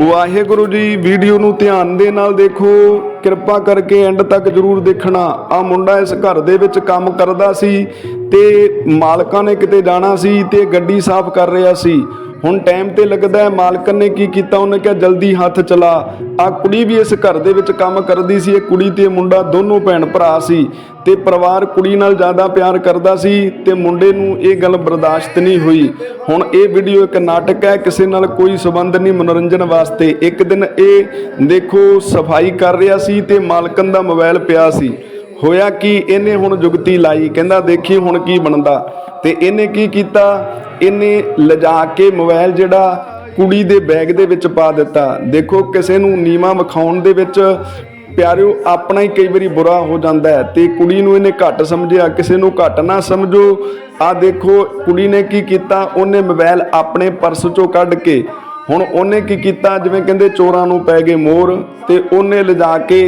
Waheguru ji, video ਨੂੰ ਧਿਆਨ ਦੇ ਨਾਲ ਦੇਖੋ। ਕਿਰਪਾ ਕਰਕੇ ਐਂਡ ਤੱਕ ਜਰੂਰ ਦੇਖਣਾ। ਆ ਮੁੰਡਾ ਇਸ ਘਰ ਦੇ ਵਿੱਚ ਕੰਮ ਕਰਦਾ ਸੀ ਤੇ ਮਾਲਕਾਂ ਨੇ ਕਿਤੇ ਜਾਣਾ ਸੀ ਤੇ ਗੱਡੀ ਸਾਫ਼ ਕਰ ਰਿਹਾ ਸੀ। ਹੁਣ ਟਾਈਮ ਤੇ ਲੱਗਦਾ ਹੈ ਮਾਲਕਨ ਨੇ ਕੀ ਕੀਤਾ? ਉਹਨੇ ਕਿਹਾ, ਜਲਦੀ ਹੱਥ ਚਲਾ। ਆ ਕੁੜੀ ਵੀ ਇਸ ਘਰ ਦੇ ਵਿੱਚ ਕੰਮ ਕਰਦੀ ਸੀ। ਇਹ ਕੁੜੀ ਤੇ ਮੁੰਡਾ ਦੋਨੋਂ ਭੈਣ ਭਰਾ ਸੀ। ਤੇ ਪਰਿਵਾਰ ਕੁੜੀ ਨਾਲ ਜ਼ਿਆਦਾ ਪਿਆਰ ਕਰਦਾ ਸੀ ਤੇ ਮੁੰਡੇ ਨੂੰ ਇਹ ਗੱਲ ਬਰਦਾਸ਼ਤ ਨਹੀਂ ਹੋਈ। ਹੁਣ ਇਹ ਵੀਡੀਓ ਇੱਕ ਨਾਟਕ ਹੈ, ਕਿਸੇ ਨਾਲ ਕੋਈ ਸਬੰਧ ਨਹੀਂ ਮਨੋਰੰਜਨ ਵਾਸਤੇ। ਇੱਕ ਦਿਨ ਇਹ ਦੇਖੋ, ਸਫ਼ਾਈ ਕਰ ਰਿਹਾ ਸੀ ਤੇ ਮਾਲਕਨ ਦਾ ਮੋਬਾਈਲ ਪਿਆ ਸੀ। ਹੋਇਆ ਕਿ? ਇਹਨੇ ਹੁਣ ਜੁਗਤੀ ਲਾਈ। ਕਹਿੰਦਾ, ਦੇਖੀ ਹੁਣ ਕੀ ਬਣਦਾ। ਤੇ ਇਹਨੇ ਕੀ ਕੀਤਾ? ਇਹਨੇ ਲਿਜਾ ਕੇ ਮੋਬਾਈਲ ਜਿਹੜਾ ਕੁੜੀ ਦੇ ਬੈਗ ਦੇ ਵਿੱਚ ਪਾ ਦਿੱਤਾ। ਦੇਖੋ, ਕਿਸੇ ਨੂੰ ਨੀਵਾ ਵਿਖਾਉਣ ਦੇ ਵਿੱਚ ਪਿਆਰਿਓ, ਆਪਣਾ ਹੀ ਕਈ ਵਾਰੀ ਬੁਰਾ ਹੋ ਜਾਂਦਾ ਹੈ ਤੇ ਕੁੜੀ ਨੂੰ ਇਹਨੇ ਘੱਟ ਸਮਝਿਆ, ਕਿਸੇ ਨੂੰ ਘੱਟ ਨਾ ਸਮਝੋ। ਆ ਦੇਖੋ, ਕੁੜੀ ਨੇ ਕੀ ਕੀਤਾ? ਉਹਨੇ ਮੋਬਾਈਲ ਆਪਣੇ ਪਰਸ ਚੋਂ ਕੱਢ ਕੇ, ਹੁਣ ਉਹਨੇ ਕੀ ਕੀਤਾ? ਜਿਵੇਂ ਕਹਿੰਦੇ, ਚੋਰਾਂ ਨੂੰ ਪੈ ਗਏ ਮੋਰ ਤੇ ਉਹਨੇ ਲਿਜਾ ਕੇ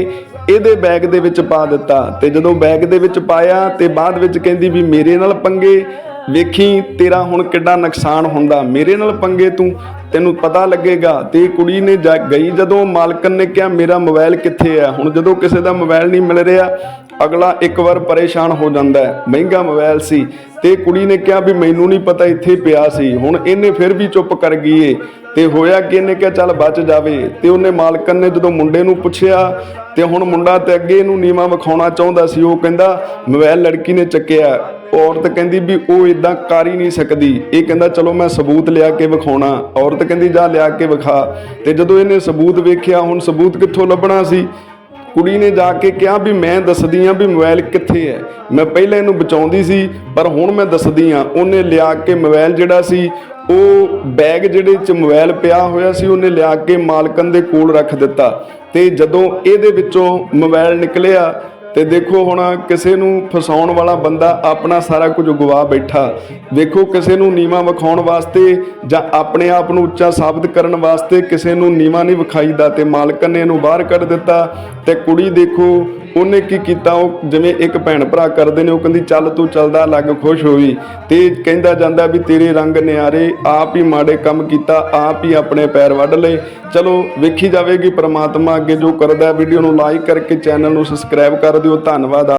ਇਹਦੇ ਬੈਗ ਦੇ ਵਿੱਚ ਪਾ ਦਿੱਤਾ। ਤੇ ਜਦੋਂ ਬੈਗ ਦੇ ਵਿੱਚ ਪਾਇਆ ਤੇ ਬਾਅਦ ਵਿੱਚ ਕਹਿੰਦੀ ਵੀ ਮੇਰੇ ਨਾਲ ਪੰਗੇ ਵੇਖੀ, ਤੇਰਾ ਹੁਣ ਕਿੱਡਾ ਨੁਕਸਾਨ ਹੁੰਦਾ। ਮੇਰੇ ਨਾਲ ਪੰਗੇ ਤੂੰ, ਤੈਨੂੰ ਪਤਾ ਲੱਗੇਗਾ। ਤੇ ਕੁੜੀ ਨੇ ਜਾ- ਗਈ ਜਦੋਂ ਮਾਲਕਨ ਨੇ ਕਿਹਾ, ਮੇਰਾ ਮੋਬਾਈਲ ਕਿੱਥੇ ਹੈ ਹੁਣ ਜਦੋਂ ਕਿਸੇ ਦਾ ਮੋਬਾਈਲ ਨਹੀਂ ਮਿਲ ਰਿਹਾ, ਅਗਲਾ ਇੱਕ ਵਾਰ ਪਰੇਸ਼ਾਨ ਹੋ ਜਾਂਦਾ ਹੈ। ਮਹਿੰਗਾ ਮੋਬਾਈਲ ਸੀ। ਤੇ ਕੁੜੀ ਨੇ ਕਿਹਾ ਵੀ ਮੈਨੂੰ ਨਹੀਂ ਪਤਾ ਇੱਥੇ ਪਿਆ ਸੀ। ਹੁਣ ਇਹਨੇ ਫਿਰ ਵੀ ਚੁੱਪ ਕਰ ਗਈ ਏ ਤੇ ਹੋਇਆ ਕਿ ਇਹਨੇ ਕਿਹਾ, ਚੱਲ ਬਚ ਜਾਵੇ। ਤੇ ਉਹਨੇ ਮਾਲਕਨ ਨੇ ਜਦੋਂ ਮੁੰਡੇ ਨੂੰ ਪੁੱਛਿਆ, ਤੇ ਹੁਣ ਮੁੰਡਾ ਤੇ ਅੱਗੇ ਇਹਨੂੰ ਨੀਵਾ ਵਿਖਾਉਣਾ ਚਾਹੁੰਦਾ ਸੀ, ਉਹ ਕਹਿੰਦਾ, ਮੋਬਾਈਲ ਲੜਕੀ ਨੇ ਚੱਕਿਆ ਔਰਤ ਕਹਿੰਦੀ ਵੀ ਉਹ ਇਦਾਂ ਕਰ ਹੀ ਨਹੀਂ ਸਕਦੀ। ਇਹ ਕਹਿੰਦਾ, ਚਲੋ ਮੈਂ ਸਬੂਤ ਲਿਆ ਕੇ ਵਿਖਾਉਣਾ। ਔਰਤ ਕਹਿੰਦੀ, ਜਾ ਲਿਆ ਕੇ ਵਿਖਾ। ਤੇ ਜਦੋਂ ਇਹਨੇ ਸਬੂਤ ਵੇਖਿਆ, ਹੁਣ ਸਬੂਤ ਕਿੱਥੋਂ ਲੱਭਣਾ ਸੀ? ਕੁੜੀ ਨੇ ਜਾ ਕੇ ਕਿਹਾ ਵੀ ਮੈਂ ਦੱਸਦੀ ਆ ਵੀ ਮੋਬਾਈਲ ਕਿੱਥੇ ਹੈ। ਮੈਂ ਪਹਿਲਾਂ ਇਹਨੂੰ ਬਚਾਉਂਦੀ ਸੀ, ਪਰ ਹੁਣ ਮੈਂ ਦੱਸਦੀ ਆ। ਉਹਨੇ ਲਿਆ ਕੇ ਮੋਬਾਈਲ ਜਿਹੜਾ ਸੀ, ਉਹ ਬੈਗ ਜਿਹੜੇ ਚ ਮੋਬਾਈਲ ਪਿਆ ਹੋਇਆ ਸੀ, ਉਹਨੇ ਲਿਆ ਕੇ ਮਾਲਕਨ ਦੇ ਕੋਲ ਰੱਖ ਦਿੱਤਾ। ਤੇ ਜਦੋਂ ਇਹਦੇ ਵਿੱਚੋਂ ਮੋਬਾਈਲ ਨਿਕਲਿਆ ਤੇ ਦੇਖੋ ਹੁਣ ਕਿਸੇ ਨੂੰ ਫਸਾਉਣ ਵਾਲਾ ਬੰਦਾ ਆਪਣਾ ਸਾਰਾ ਕੁਝ ਗਵਾ ਬੈਠਾ। ਵੇਖੋ ਕਿਸੇ ਨੂੰ ਨੀਵਾ ਵਿਖਾਉਣ ਵਾਸਤੇ ਜਾਂ ਆਪਣੇ ਆਪ ਨੂੰ ਉੱਚਾ ਸਾਬਤ ਕਰਨ ਵਾਸਤੇ ਕਿਸੇ ਨੂੰ ਨੀਵਾ ਨਹੀਂ ਵਿਖਾਈਦਾ ਤੇ ਮਾਲਕਨ ਨੇ ਇਹਨੂੰ ਬਾਹਰ ਕੱਢ ਦਿੱਤਾ ਤੇ ਕੁੜੀ ਦੇਖੋ ਉਹਨੇ ਕੀ ਕੀਤਾ? ਉਹ ਜਿਵੇਂ ਇੱਕ ਭੈਣ ਭਰਾ ਕਰਦੇ ਨੇ, ਉਹ ਕਹਿੰਦੀ, ਚੱਲ ਤੂੰ ਚੱਲਦਾ, ਲੱਗ ਖੁਸ਼ ਹੋਈ ਤੇ ਕਹਿੰਦਾ ਜਾਂਦਾ ਵੀ, ਤੇਰੇ ਰੰਗ ਨਿਆਰੇ, ਆਪ ਹੀ ਮਾੜੇ ਕੰਮ ਕੀਤਾ, ਆਪ ਹੀ ਆਪਣੇ ਪੈਰ ਵੱਢ ਲਏ। ਚਲੋ, ਵੇਖੀ ਜਾਵੇਗੀ ਪ੍ਰਮਾਤਮਾ ਅੱਗੇ ਜੋ ਕਰਦਾ ਵੀਡੀਓ ਨੂੰ ਲਾਈਕ ਕਰਕੇ ਚੈਨਲ ਨੂੰ ਸਬਸਕ੍ਰਾਈਬ ਕਰ ਦਿਓ। ਧੰਨਵਾਦ।